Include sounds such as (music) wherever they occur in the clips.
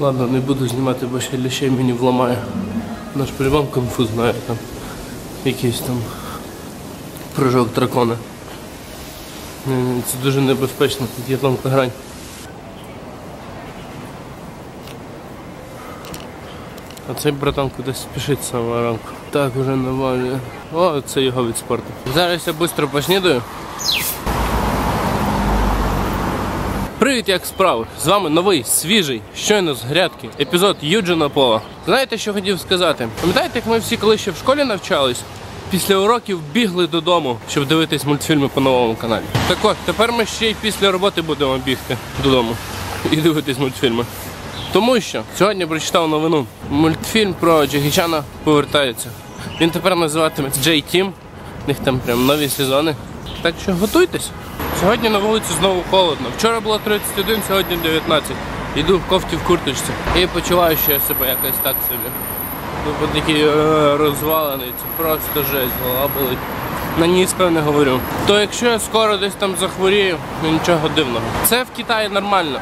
Ладно, не буду знімати, бо ще ліщей мені вламає. Наш по-любому знає там. Якийсь там прыжок дракона. Це дуже небезпечно, тут є тонка грань. А цей братан кудись спішить з самого ранку. Так уже навалює. О, це його від спорту. Зараз я швидко поснідаю. Привіт, як справи? З вами новий, свіжий, щойно з грядки, епізод Юджина Пола. Знаєте, що хотів сказати? Пам'ятаєте, як ми всі коли ще в школі навчались? Після уроків бігли додому, щоб дивитись мультфільми по новому каналі. Так от, тепер ми ще й після роботи будемо бігти додому і дивитись мультфільми. Тому що сьогодні прочитав новину. Мультфільм про Джекі Чана повертається. Він тепер називатиметься Джей Тім. У них там прям нові сезони. Так що готуйтесь. Сьогодні на вулиці знову холодно. Вчора було 31, сьогодні 19. Йду в кофті в курточці. І почуваю, що я себе якось так собі. Тут такий е, розвалений, це просто жесть, голова болить. На ніс, не говорю. То якщо я скоро десь там захворію, ну нічого дивного. Це в Китаї нормально.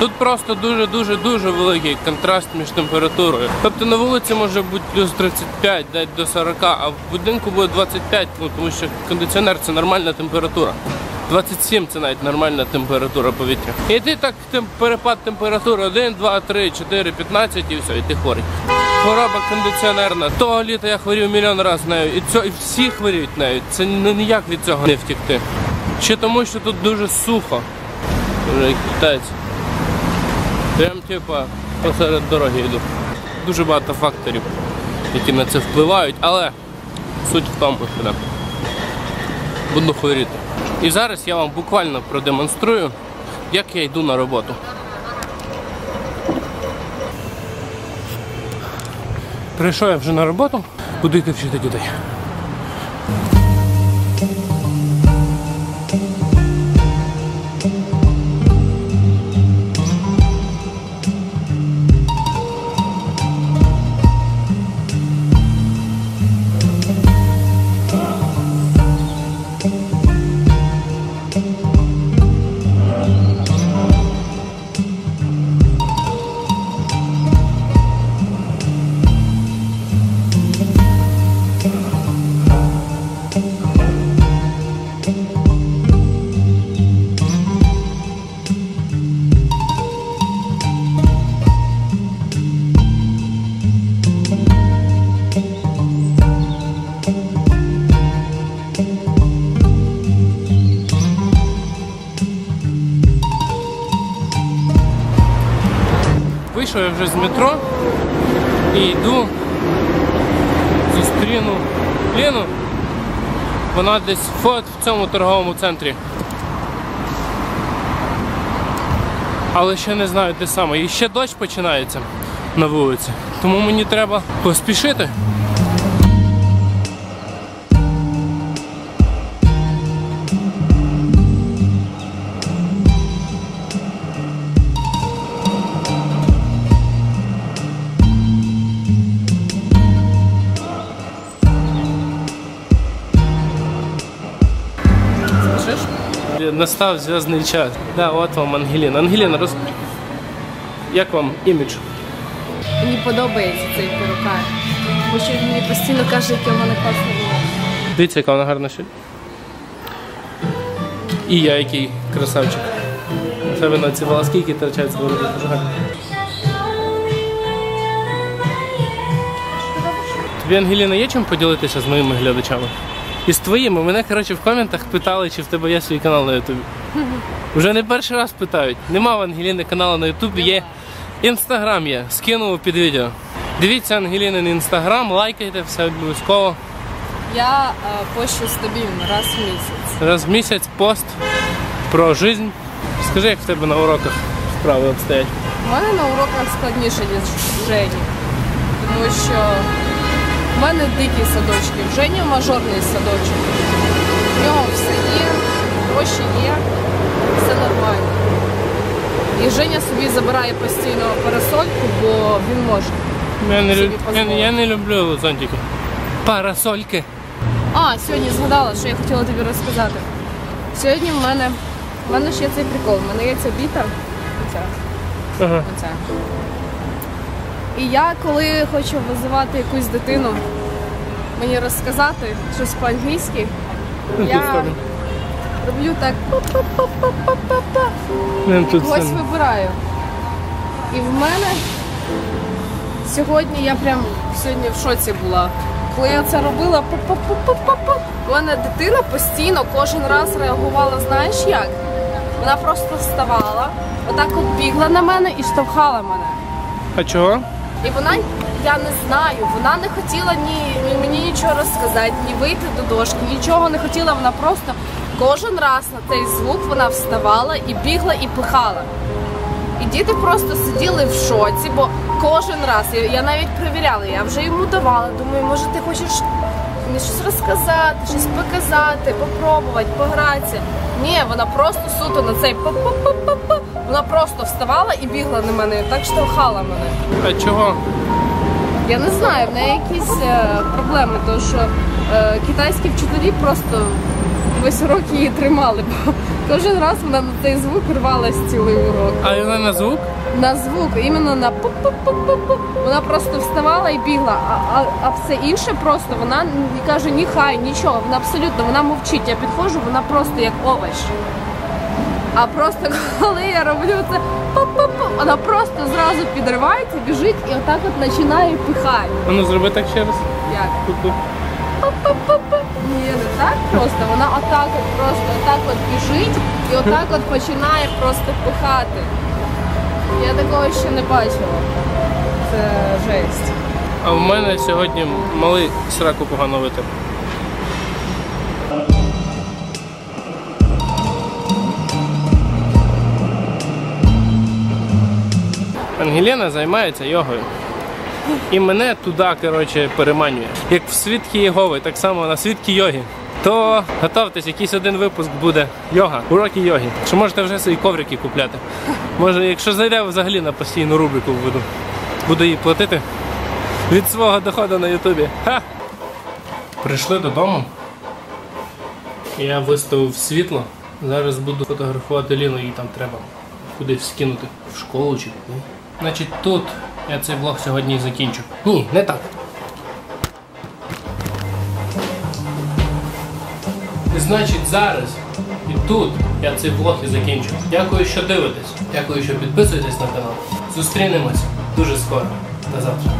Тут просто дуже-дуже дуже великий контраст між температурою. Тобто на вулиці може бути плюс 35, десь до 40, а в будинку буде 25, ну тому що кондиціонер це нормальна температура. 27 це навіть нормальна температура повітря. І ти так перепад температури 1, 2, 3, 4, 15 і все, і ти хворий. Хвороба кондиціонерна. Того літа я хворів мільйон разів нею. І, цьо, і всі хворіють нею. Це ну, ніяк від цього не втікти. Ще тому, що тут дуже сухо. Вже китайці. Прям типа посеред дороги йду. Дуже багато факторів, які на це впливають, але суть в тому, що да, буду хворіти. І зараз я вам буквально продемонструю, як я йду на роботу. Прийшов я вже на роботу, буду йти вчити дітей. Вийшов я вже з метро і йду, зустріну Ліну. Вона десь от в цьому торговому центрі. Але ще не знаю де саме. І ще дощ починається на вулиці. Тому мені треба поспішити. Настав зв'язний час. Да, от вам Ангеліна. Ангеліна, роз... як вам імідж? Мені подобається цей перукар. Бо що він мені постійно каже, яке в мене класне волосся. Дивіться, яка вона гарна ще. І я який красавчик. Особливо ці волоски, які торчать з голови. Дуже гарно. Тобі, Ангеліна, є чим поділитися з моїми глядачами? І з твоїми. Мене, коротше, в коментах питали, чи в тебе є свій канал на Ютубі. Вже не перший раз питають. Нема в Ангеліни каналу на Ютубі, є інстаграм є. Скинув під відео. Дивіться Ангелінин інстаграм, лайкайте все обов'язково. Я е, пощу стабільно раз в місяць. Раз в місяць пост про життя. Скажи, як в тебе на уроках справи обстоять. У мене на уроках складніше, ніж в Жені. Тому що в мене дикі садочки, в Жені мажорний садочок. В нього все є, гроші є, все нормально. І Женя собі забирає постійно парасольку, бо він може. Я не, Собі я, я не люблю зонтики. Парасольки. А, сьогодні згадала, що я хотіла тобі розказати. Сьогодні в мене, в мене ще є цей прикол. В мене є ця біта. Ця. Ага. Оце. І я, коли хочу визивати якусь дитину, мені розказати щось по-англійськи, Ну, я роблю так. Ну, тут Ось вибираю. І в мене сьогодні я прям сьогодні в шоці була. Коли я це робила, у мене дитина постійно кожен раз реагувала, знаєш як? Вона просто вставала, отак от бігла на мене і штовхала мене. А чого? І вона, я не знаю, вона не хотіла ні, ні мені нічого розказати, ні вийти до дошки, нічого не хотіла. Вона просто кожен раз на цей звук вона вставала і бігла і пихала. І діти просто сиділи в шоці, бо кожен раз я, я навіть перевіряла, я вже йому давала. Думаю, може ти хочеш мені щось розказати, щось показати, попробувати, погратися. Ні, вона просто суто на цей па-па-па-па-па. Вона просто вставала і бігла на мене, так штовхала мене. А чого? Я не знаю, в неї якісь е, проблеми, тому що е, китайські вчителі просто весь урок її тримали, бо кожен раз вона на цей звук рвалась цілий урок. А вона на звук? На звук, іменно на пу-пу-пу-пу-пу. Вона просто вставала і бігла, а, а, а все інше просто вона не каже ні хай, нічого. Вона абсолютно вона мовчить. Я підходжу, вона просто як овощ. А просто (laughs) коли я роблю це пу-пу-пу, вона просто зразу підривається, біжить і отак от починає пихати. А ну зроби так ще раз. Як? Пу-пу. Ні, не так просто. Вона отак от просто отак от біжить і отак от починає просто пихати. Я такого ще не бачила. Це жесть. А в мене сьогодні малий сраку погано витер. Ангеліна займається йогою. І мене туди, коротше, переманює. Як в свідки Єгови, так само на свідки йоги. То готовтесь, якийсь один випуск буде йога, уроки йоги. Що можете вже свої коврики купляти. Може, якщо зайде взагалі на постійну рубрику введу. Буду їй платити від свого доходу на Ютубі. Ха! Прийшли додому. Я виставив світло. Зараз буду фотографувати Ліну, їй там треба кудись скинути в школу чи куди. Значить, тут я цей влог сьогодні і закінчу. Ні, не так. Значить, зараз і тут я цей влог і закінчу. Дякую, що дивитесь. Дякую, що підписуєтесь на канал. Зустрінемось дуже скоро. До завтра.